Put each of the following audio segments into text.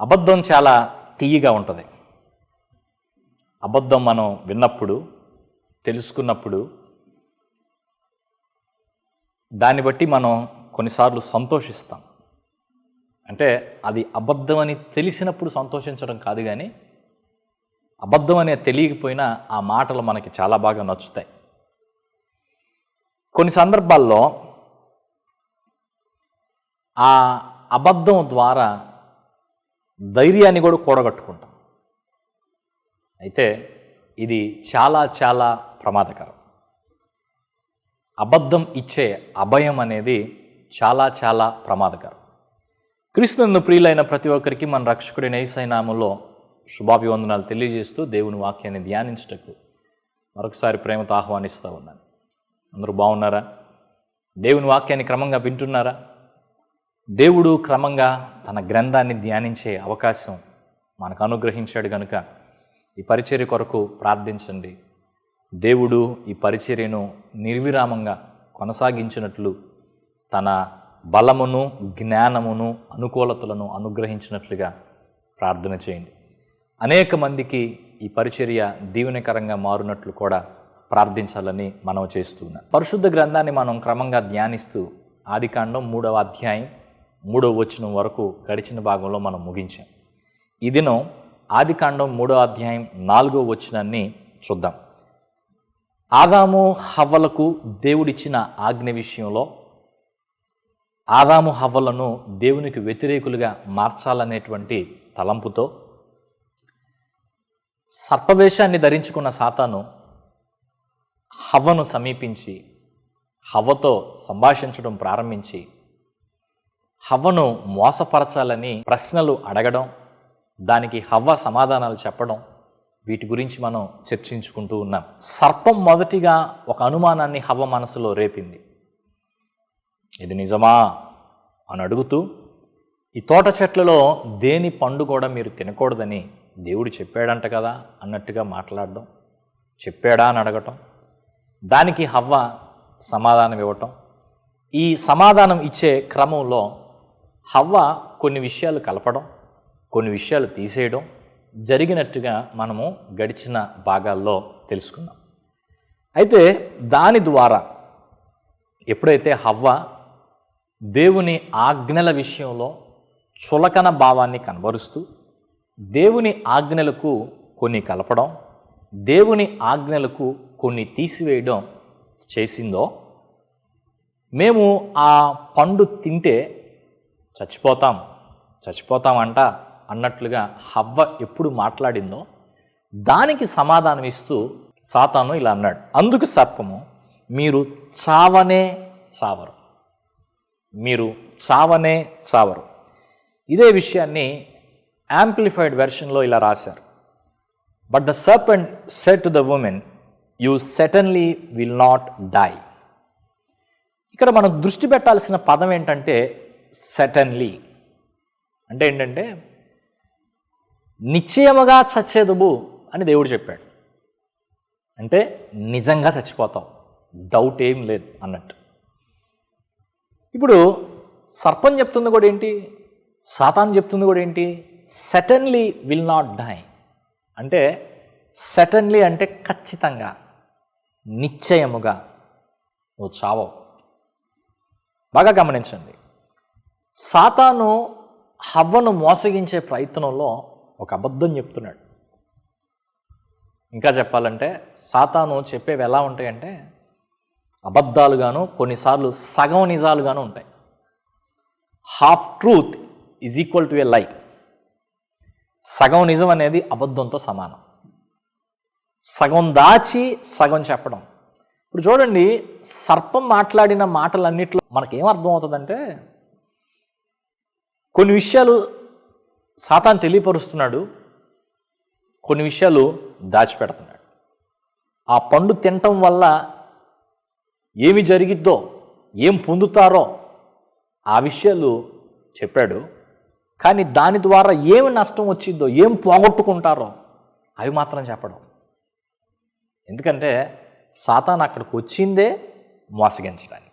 అబద్ధం చాలా తీయగా ఉంటుంది. అబద్ధం మనం విన్నప్పుడు తెలుసుకున్నప్పుడు దాన్ని బట్టి మనం కొన్నిసార్లు సంతోషిస్తాం. అంటే అది అబద్ధం అని తెలిసినప్పుడు సంతోషించడం కాదు కానీ అబద్ధం అనే తెలియకపోయినా ఆ మాటలు మనకి చాలా బాగా నచ్చుతాయి. కొన్ని సందర్భాల్లో ఆ అబద్ధం ద్వారా ధైర్యాన్ని కూడా కూడగట్టుకుంటాం. అయితే ఇది చాలా చాలా ప్రమాదకరం. అబద్ధం ఇచ్చే అభయం అనేది చాలా చాలా ప్రమాదకరం. క్రీస్తునందు ప్రియులైన ప్రతి ఒక్కరికి మన రక్షకుడి నైసైనాములో శుభాభివందనాలు తెలియజేస్తూ దేవుని వాక్యాన్ని ధ్యానించుటకు మరొకసారి ప్రేమతో ఆహ్వానిస్తూ ఉన్నాను. అందరూ బాగున్నారా? దేవుని వాక్యాన్ని క్రమంగా వింటున్నారా? దేవుడు క్రమంగా తన గ్రంథాన్ని ధ్యానించే అవకాశం మనకు అనుగ్రహించాడు కనుక ఈ పరిచర్య కొరకు ప్రార్థించండి. దేవుడు ఈ పరిచర్యను నిర్విరామంగా కొనసాగించినట్లు తన బలమును జ్ఞానమును అనుకూలతలను అనుగ్రహించినట్లుగా ప్రార్థన చేయండి. అనేక మందికి ఈ పరిచర్య దీవెనకరంగా మారునట్లు కూడా ప్రార్థించాలని మనం చేస్తున్నాం పరిశుద్ధ గ్రంథాన్ని మనం క్రమంగా ధ్యానిస్తూ ఆదికాండం మూడవ అధ్యాయం మూడో వచనం వరకు గడిచిన భాగంలో మనం ముగించాం. ఈ దినం ఆదికాండం మూడో అధ్యాయం నాలుగో వచనాన్ని చూద్దాం. ఆదాము హవ్వలకు దేవుడిచ్చిన ఆజ్ఞ విషయంలో ఆదాము హవ్వలను దేవునికి వ్యతిరేకులుగా మార్చాలనేటువంటి తలంపుతో సర్పవేషాన్ని ధరించుకున్న సాతాను హవ్వను సమీపించి హవ్వతో సంభాషించడం ప్రారంభించి హవ్వను మోసపరచాలని ప్రశ్నలు అడగడం దానికి హవ్వ సమాధానాలు చెప్పడం వీటి గురించి మనం చర్చించుకుంటూ ఉన్నాం. సర్పం మొదటిగా ఒక అనుమానాన్ని హవ్వ మనసులో రేపింది. ఇది నిజమా? అని అడుగుతూ ఈ తోట చెట్లలో దేని పండు కూడా మీరు తినకూడదని దేవుడు చెప్పాడంట కదా అన్నట్టుగా మాట్లాడడం చెప్పాడా అని అడగటం దానికి హవ్వ సమాధానం ఇవ్వటం ఈ సమాధానం ఇచ్చే క్రమంలో హవ్వ కొన్ని విషయాలు కలపడం కొన్ని విషయాలు తీసేయడం జరిగినట్టుగా మనము గడిచిన భాగాల్లో తెలుసుకున్నాం అయితే దాని ద్వారా ఎప్పుడైతే హవ్వ దేవుని ఆజ్ఞల విషయంలో చులకన భావాన్ని కనబరుస్తూ దేవుని ఆజ్ఞలకు కొన్ని కలపడం దేవుని ఆజ్ఞలకు కొన్ని తీసివేయడం చేసిందో మేము ఆ పండు తింటే చచ్చిపోతాం చచ్చిపోతామంట అన్నట్లుగా హవ్వ ఎప్పుడు మాట్లాడిందో దానికి సమాధానం ఇస్తూ సాతాను ఇలా అన్నాడు. అందుకు సర్పము మీరు చావనే చావరు. మీరు చావనే చావరు. ఇదే విషయాన్ని యాంప్లిఫైడ్ వెర్షన్లో ఇలా రాశారు. But the serpent said to the woman you certainly will not die ఇక్కడ మనం దృష్టి పెట్టాల్సిన పదం ఏంటంటే సెటన్లీ అంటే ఏంటంటే నిశ్చయముగా చచ్చేదుబు అని దేవుడు చెప్పాడు. అంటే నిజంగా చచ్చిపోతాం డౌట్ ఏం లేదు అన్నట్టు. ఇప్పుడు సర్పం చెప్తుంది కూడా ఏంటి? సాతాన్ చెప్తుంది కూడా ఏంటి? సెటన్లీ విల్ నాట్ డై అంటే సెటన్లీ అంటే ఖచ్చితంగా నిశ్చయముగా నువ్వు చావవు. బాగా గమనించండి. సాతాను హవ్వను మోసగించే ప్రయత్నంలో ఒక అబద్ధం చెప్తున్నాడు. ఇంకా చెప్పాలంటే సాతాను చెప్పేవి ఎలా ఉంటాయంటే అబద్ధాలుగాను కొన్నిసార్లు సగం నిజాలుగాను ఉంటాయి. Half truth is equal to a lie సగం నిజం అనేది అబద్ధంతో సమానం. సగం దాచి సగం చెప్పడం. ఇప్పుడు చూడండి సర్పం మాట్లాడిన మాటలన్నిట్లో మనకేం అర్థం అవుతుందంటే కొన్ని విషయాలు సాతాన్ తెలియపరుస్తున్నాడు కొన్ని విషయాలు దాచిపెడుతున్నాడు. ఆ పండు తినటం వల్ల ఏమి జరిగిద్దో ఏం పొందుతారో ఆ విషయాలు చెప్పాడు. కానీ దాని ద్వారా ఏమి నష్టం వచ్చిందో ఏం పోగొట్టుకుంటారో అవి మాత్రం చెప్పడం. ఎందుకంటే సాతాన్ అక్కడికి వచ్చిందే మోసగించడానికి.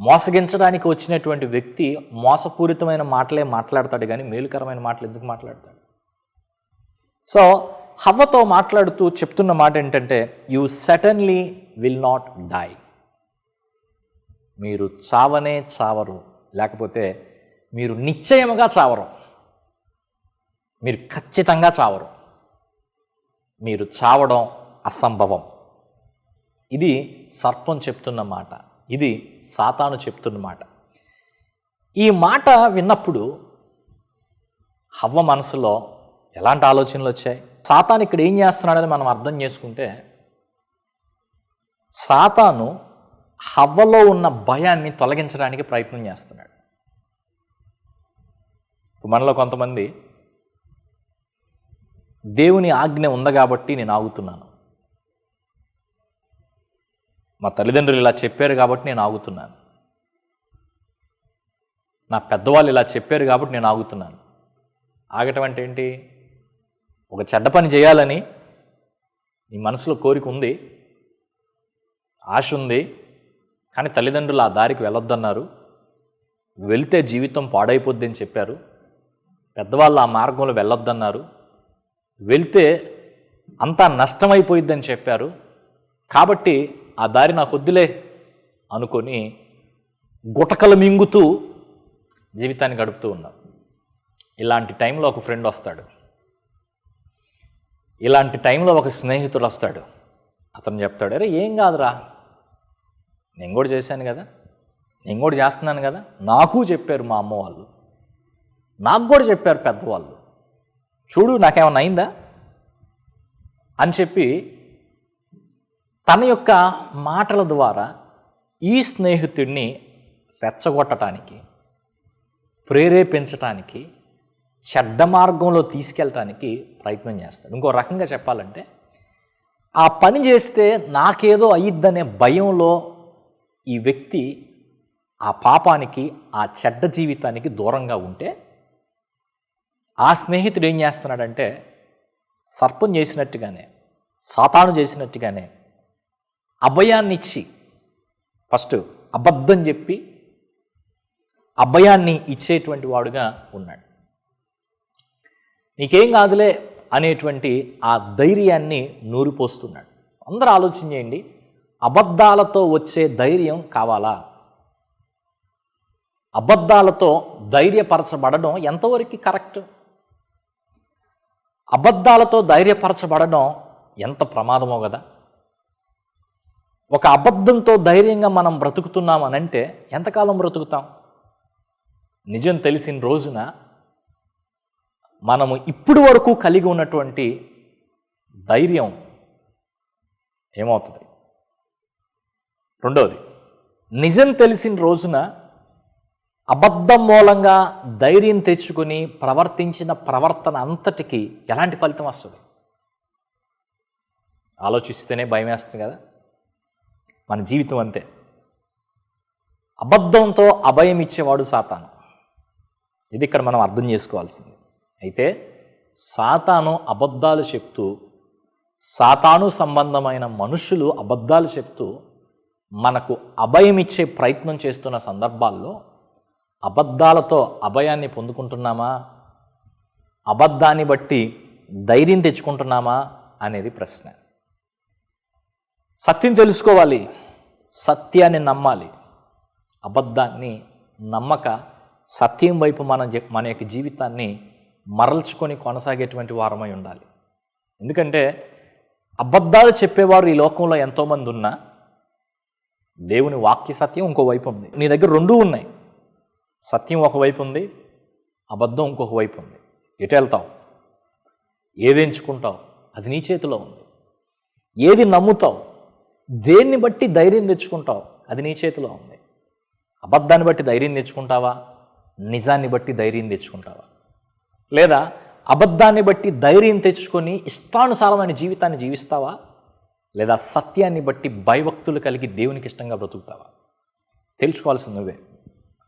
మోసగించడానికి వచ్చినటువంటి వ్యక్తి మోసపూరితమైన మాటలే మాట్లాడతాడు కానీ మేలుకరమైన మాటలు ఎందుకు మాట్లాడతాడు? సో హవ్వతో మాట్లాడుతూ చెప్తున్న మాట ఏంటంటే you certainly will not die మీరు చావనే చావరు లేకపోతే మీరు నిశ్చయముగా చావరు. మీరు ఖచ్చితంగా చావరు. మీరు చావడం అసంభవం. ఇది సర్పం చెప్తున్న మాట. ఇది సాతాను చెప్తున్న మాట ఈ మాట విన్నప్పుడు హవ్వ మనసులో ఎలాంటి ఆలోచనలు వచ్చాయి? సాతాను ఇక్కడ ఏం చేస్తున్నాడని మనం అర్థం చేసుకుంటే సాతాను హవ్వలో ఉన్న భయాన్ని తొలగించడానికి ప్రయత్నం చేస్తున్నాడు. మనలో కొంతమంది దేవుని ఆజ్ఞ ఉంది కాబట్టి నేను ఆగుతున్నాను. మా తల్లిదండ్రులు ఇలా చెప్పారు కాబట్టి నేను ఆగుతున్నాను. నా పెద్దవాళ్ళు ఇలా చెప్పారు కాబట్టి నేను ఆగుతున్నాను. ఆగటం అంటే ఏంటి? ఒక చెడ్డ పని చేయాలని నీ మనసులో కోరిక ఉంది ఆశ ఉంది కానీ తల్లిదండ్రులు ఆ దారికి వెళ్ళొద్దన్నారు. వెళ్తే జీవితం పాడైపోద్ది అని చెప్పారు. పెద్దవాళ్ళు ఆ మార్గంలో వెళ్ళొద్దన్నారు. వెళ్తే అంతా నష్టమైపోయిద్దని చెప్పారు. కాబట్టి ఆ దారి నాకు వద్దులే అనుకొని గుటకలు మింగుతూ జీవితాన్ని గడుపుతూ ఉన్నాం. ఇలాంటి టైంలో ఒక ఫ్రెండ్ వస్తాడు. ఇలాంటి టైంలో ఒక స్నేహితుడు వస్తాడు. అతను చెప్తాడు అరే ఏం కాదురా? నేను కూడా చేశాను కదా? నేను కూడా చేస్తున్నాను కదా? నాకు చెప్పారు మా అమ్మ వాళ్ళు. నాకు కూడా చెప్పారు పెద్దవాళ్ళు. చూడు నాకేమైనా అయిందా? అని చెప్పి తన యొక్క మాటల ద్వారా ఈ స్నేహితుడిని రెచ్చగొట్టడానికి ప్రేరేపించటానికి చెడ్డ మార్గంలో తీసుకెళ్ళటానికి ప్రయత్నం చేస్తాడు. ఇంకో రకంగా చెప్పాలంటే ఆ పని చేస్తే నాకేదో అయ్యిద్దనే భయంలో ఈ వ్యక్తి ఆ పాపానికి ఆ చెడ్డ జీవితానికి దూరంగా ఉంటే ఆ స్నేహితుడు ఏం చేస్తున్నాడంటే సర్పం చేసినట్టుగానే సాతాను చేసినట్టుగానే అభయాన్ని ఇచ్చి ఫస్ట్ అబద్ధం చెప్పి అభయాన్ని ఇచ్చేటువంటి వాడుగా ఉన్నాడు. నీకేం కాదులే అనేటువంటి ఆ ధైర్యాన్ని నూరిపోస్తున్నాడు అందరూ ఆలోచన చేయండి అబద్ధాలతో వచ్చే ధైర్యం కావాలా? అబద్ధాలతో ధైర్యపరచబడడం ఎంతవరకు కరెక్ట్? అబద్ధాలతో ధైర్యపరచబడడం ఎంత ప్రమాదమో కదా? ఒక అబద్ధంతో ధైర్యంగా మనం బ్రతుకుతున్నాం అని అంటే ఎంతకాలం బ్రతుకుతాం? నిజం తెలిసిన రోజున మనము ఇప్పుడు వరకు కలిగి ఉన్నటువంటి ధైర్యం ఏమవుతుంది? రెండవది నిజం తెలిసిన రోజున అబద్ధం మూలంగా ధైర్యం తెచ్చుకొని ప్రవర్తించిన ప్రవర్తన అంతటికి ఎలాంటి ఫలితం వస్తుంది? ఆలోచిస్తేనే భయం వేస్తుంది కదా. మన జీవితం అంతే. అబద్ధంతో అభయం ఇచ్చేవాడు సాతాను. ఇది ఇక్కడ మనం అర్థం చేసుకోవాల్సింది. అయితే సాతాను అబద్ధాలు చెప్తూ సాతాను సంబంధమైన మనుషులు అబద్ధాలు చెప్తూ మనకు అభయం ఇచ్చే ప్రయత్నం చేస్తున్న సందర్భాల్లో అబద్ధాలతో అభయాన్ని పొందుకుంటున్నామా? అబద్ధాన్ని బట్టి ధైర్యం తెచ్చుకుంటున్నామా? అనేది ప్రశ్న. సత్యం తెలుసుకోవాలి. సత్యాన్ని నమ్మాలి. అబద్ధాన్ని నమ్మక సత్యం వైపు మన మన యొక్క జీవితాన్ని మరల్చుకొని కొనసాగేటువంటి వారమై ఉండాలి. ఎందుకంటే అబద్ధాలు చెప్పేవారు ఈ లోకంలో ఎంతోమంది ఉన్నా దేవుని వాక్య సత్యం ఇంకో వైపు ఉంది. నీ దగ్గర రెండూ ఉన్నాయి. సత్యం ఒకవైపు ఉంది అబద్ధం ఇంకొక వైపు ఉంది. ఎటు వెళ్తావు? ఏది ఎంచుకుంటావు? అది నీ చేతిలో ఉంది. ఏది నమ్ముతావు? దేన్ని బట్టి ధైర్యం తెచ్చుకుంటావు? అది నీ చేతిలో ఉంది. అబద్ధాన్ని బట్టి ధైర్యం తెచ్చుకుంటావా? నిజాన్ని బట్టి ధైర్యం తెచ్చుకుంటావా? లేదా అబద్ధాన్ని బట్టి ధైర్యం తెచ్చుకొని ఇష్టానుసారమైన జీవితాన్ని జీవిస్తావా? లేదా సత్యాన్ని బట్టి భయభక్తులు కలిగి దేవునికి ఇష్టంగా బ్రతుకుతావా? తెలుసుకోవాల్సింది నువ్వే.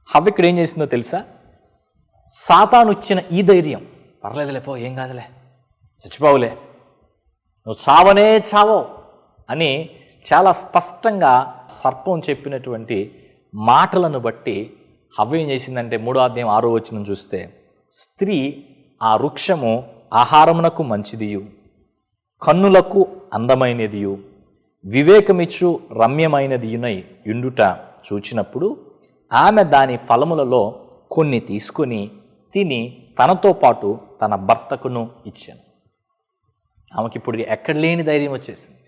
హవ్ ఇక్కడ ఏం చేసిందో తెలుసా? సాతానుచ్చిన ఈ ధైర్యం. పర్లేదులే పో ఏం కాదులే. చచ్చిపోవులే. నువ్వు చావనే చావో అని చాలా స్పష్టంగా సర్పం చెప్పినటువంటి మాటలను బట్టి హవ్వ ఏం చేసిందంటే మూడో అధ్యాయం ఆరో వచ్చిన చూస్తే స్త్రీ ఆ వృక్షము ఆహారమునకు మంచిదియు కన్నులకు అందమైనదియు వివేకమిచ్చు రమ్యమైనదియునై ఇండుట చూచినప్పుడు ఆమె దాని ఫలములలో కొన్ని తీసుకొని తిని తనతో పాటు తన భర్తకును ఇచ్చాను. ఆమెకి ఇప్పుడు ఎక్కడ లేని ధైర్యం వచ్చేసింది.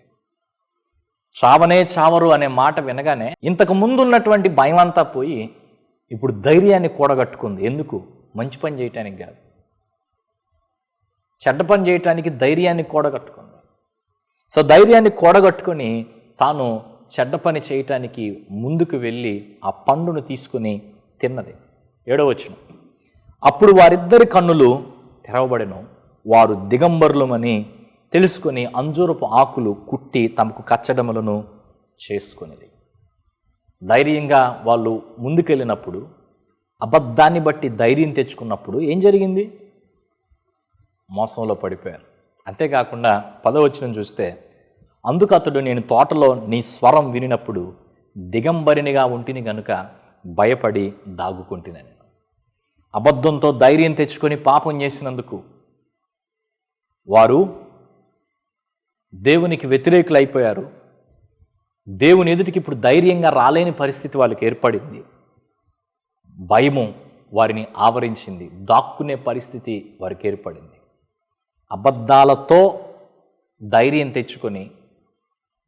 చావనే చావరు అనే మాట వినగానే ఇంతకు ముందు ఉన్నటువంటి భయం అంతా పోయి ఇప్పుడు ధైర్యాన్ని కూడగట్టుకుంది. ఎందుకు? మంచి పని చేయటానికి కాదు. చెడ్డ పని చేయటానికి ధైర్యాన్ని కూడగట్టుకుంది. సో ధైర్యాన్ని కూడగట్టుకొని తాను చెడ్డ పని చేయటానికి ముందుకు వెళ్ళి ఆ పండును తీసుకుని తిన్నది. ఏడవచ్చును అప్పుడు వారిద్దరి కన్నులు తెరవబడెను. వారు దిగంబరులమని తెలుసుకొని అంజూరపు ఆకులు కుట్టి తమకు కచ్చడములను చేసుకునేది. ధైర్యంగా వాళ్ళు ముందుకెళ్ళినప్పుడు అబద్ధాన్ని బట్టి ధైర్యం తెచ్చుకున్నప్పుడు ఏం జరిగింది? మోసంలో పడిపోయారు. అంతేకాకుండా పదవచనం చూస్తే అందుకు అతడు నేను తోటలో నీ స్వరం వినినప్పుడు దిగంబరినిగా ఉంటిని గనుక భయపడి దాగుకుంటున్నాను అబద్ధంతో ధైర్యం తెచ్చుకొని పాపం చేసినందుకు వారు దేవునికి వ్యతిరేకులు అయిపోయారు దేవుని ఎదుటికి ఇప్పుడు ధైర్యంగా రాలేని పరిస్థితి వాళ్ళకి ఏర్పడింది. భయము వారిని ఆవరించింది. దాక్కునే పరిస్థితి వారికి ఏర్పడింది. అబద్ధాలతో ధైర్యం తెచ్చుకొని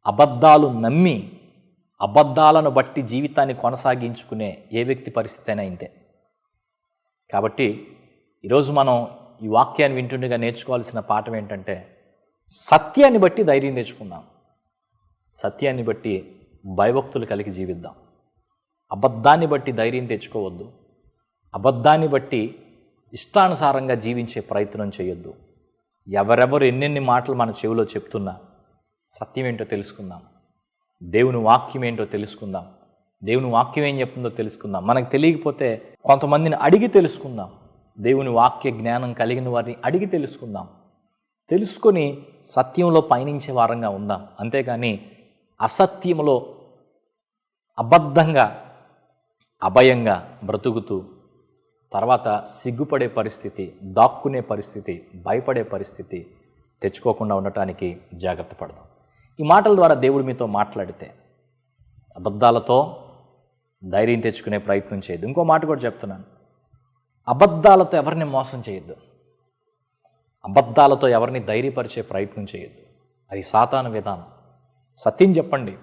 అబద్ధాలు నమ్మి అబద్ధాలను బట్టి జీవితాన్ని కొనసాగించుకునే ఏ వ్యక్తి పరిస్థితి అయినా ఇంతే. కాబట్టి ఈరోజు మనం ఈ వాక్యాన్ని వింటుండగా నేర్చుకోవాల్సిన పాఠం ఏంటంటే సత్యాన్ని బట్టి ధైర్యం తెచ్చుకుందాం. సత్యాన్ని బట్టి భయభక్తులు కలిగి జీవిద్దాం. అబద్ధాన్ని బట్టి ధైర్యం తెచ్చుకోవద్దు. అబద్ధాన్ని బట్టి ఇష్టానుసారంగా జీవించే ప్రయత్నం చేయొద్దు. ఎవరెవరు ఎన్నెన్ని మాటలు మన చెవిలో చెప్తున్నా సత్యం ఏంటో తెలుసుకుందాం. దేవుని వాక్యం ఏంటో తెలుసుకుందాం. దేవుని వాక్యం ఏం చెప్తుందో తెలుసుకుందాం. మనకు తెలియకపోతే కొంతమందిని అడిగి తెలుసుకుందాం. దేవుని వాక్య జ్ఞానం కలిగిన వారిని అడిగి తెలుసుకుందాం. తెలుసుకొని సత్యంలో పయనించే వారంగా ఉందాం. అంతేగాని అసత్యంలో అబద్ధంగా అభయంగా బ్రతుకుతూ తర్వాత సిగ్గుపడే పరిస్థితి దాక్కునే పరిస్థితి భయపడే పరిస్థితి తెచ్చుకోకుండా ఉండటానికి జాగ్రత్త పడదాం. ఈ మాటల ద్వారా దేవుడు మీతో మాట్లాడితే అబద్ధాలతో ధైర్యం తెచ్చుకునే ప్రయత్నం చేయొద్దు. ఇంకో మాట కూడా చెప్తున్నాను. అబద్ధాలతో ఎవరిని మోసం చేయొద్దు. అబద్ధాలతో ఎవరిని ధైర్యపరిచే ప్రయత్నం చేయొద్దు. అది సాతాన విధానం. సత్యం చెప్పండి.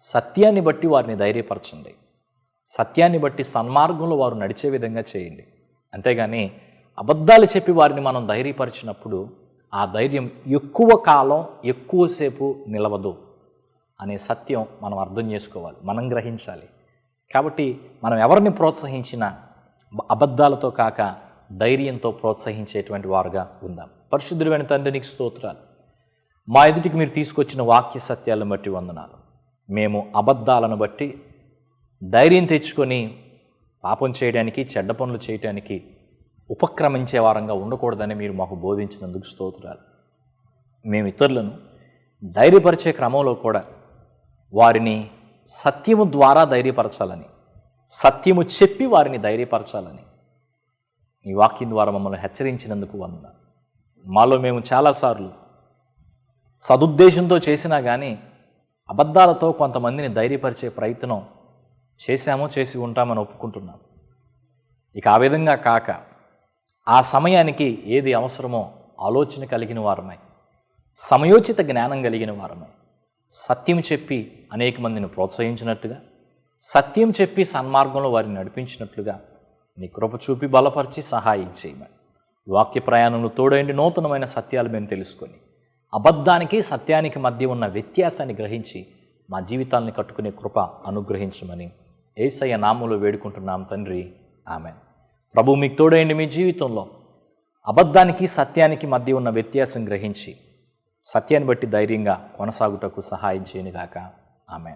సత్యాన్ని బట్టి వారిని ధైర్యపరచండి. సత్యాన్ని బట్టి సన్మార్గంలో వారు నడిచే విధంగా చేయండి. అంతేగాని అబద్ధాలు చెప్పి వారిని మనం ధైర్యపరిచినప్పుడు ఆ ధైర్యం ఎక్కువ కాలం ఎక్కువసేపు నిలవదు అనే సత్యం మనం అర్థం చేసుకోవాలి. మనం గ్రహించాలి. కాబట్టి మనం ఎవరిని ప్రోత్సహించినా అబద్ధాలతో కాక ధైర్యంతో ప్రోత్సహించేటువంటి వారుగా ఉందాం. పరిశుద్ధుడైన తండ్రి నీకు స్తోత్రాలు. మా ఎదుటికి మీరు తీసుకొచ్చిన వాక్య సత్యాలను బట్టి వందనాలు. మేము అబద్ధాలను బట్టి ధైర్యం తెచ్చుకొని పాపం చేయడానికి చెడ్డ పనులు చేయడానికి ఉపక్రమించే వారంగా ఉండకూడదని మీరు మాకు బోధించినందుకు స్తోత్రాలు. మేము ఇతరులను ధైర్యపరిచే క్రమంలో కూడా వారిని సత్యము ద్వారా ధైర్యపరచాలని సత్యము చెప్పి వారిని ధైర్యపరచాలని ఈ వాక్యం ద్వారా మమ్మల్ని హెచ్చరించినందుకు వంద మాలో మేము చాలాసార్లు సదుద్దేశంతో చేసినా కానీ అబద్ధాలతో కొంతమందిని ధైర్యపరిచే ప్రయత్నం చేశామో చేసి ఉంటామని ఒప్పుకుంటున్నాం. ఇక ఆ విధంగా కాక ఆ సమయానికి ఏది అవసరమో ఆలోచన కలిగిన వారమై. సమయోచిత జ్ఞానం కలిగిన వారమై. సత్యం చెప్పి అనేక మందిని ప్రోత్సహించినట్టుగా సత్యం చెప్పి సన్మార్గంలో వారిని నడిపించినట్లుగా నీ కృప చూపి బలపరిచి సహాయం చేయమని. వాక్య ప్రయాణంలో తోడైండి నూతనమైన సత్యాలు మేము తెలుసుకొని అబద్ధానికి సత్యానికి మధ్య ఉన్న వ్యత్యాసాన్ని గ్రహించి మా జీవితాల్ని కట్టుకునే కృప అనుగ్రహించమని ఏసయ్య నామంలో వేడుకుంటున్నాం తండ్రి. ఆమె ప్రభు మీకు తోడైండి మీ జీవితంలో అబద్ధానికి సత్యానికి మధ్య ఉన్న వ్యత్యాసం గ్రహించి సత్యాన్ని బట్టి ధైర్యంగా కొనసాగుటకు సహాయం చేయనుగాక. ఆమె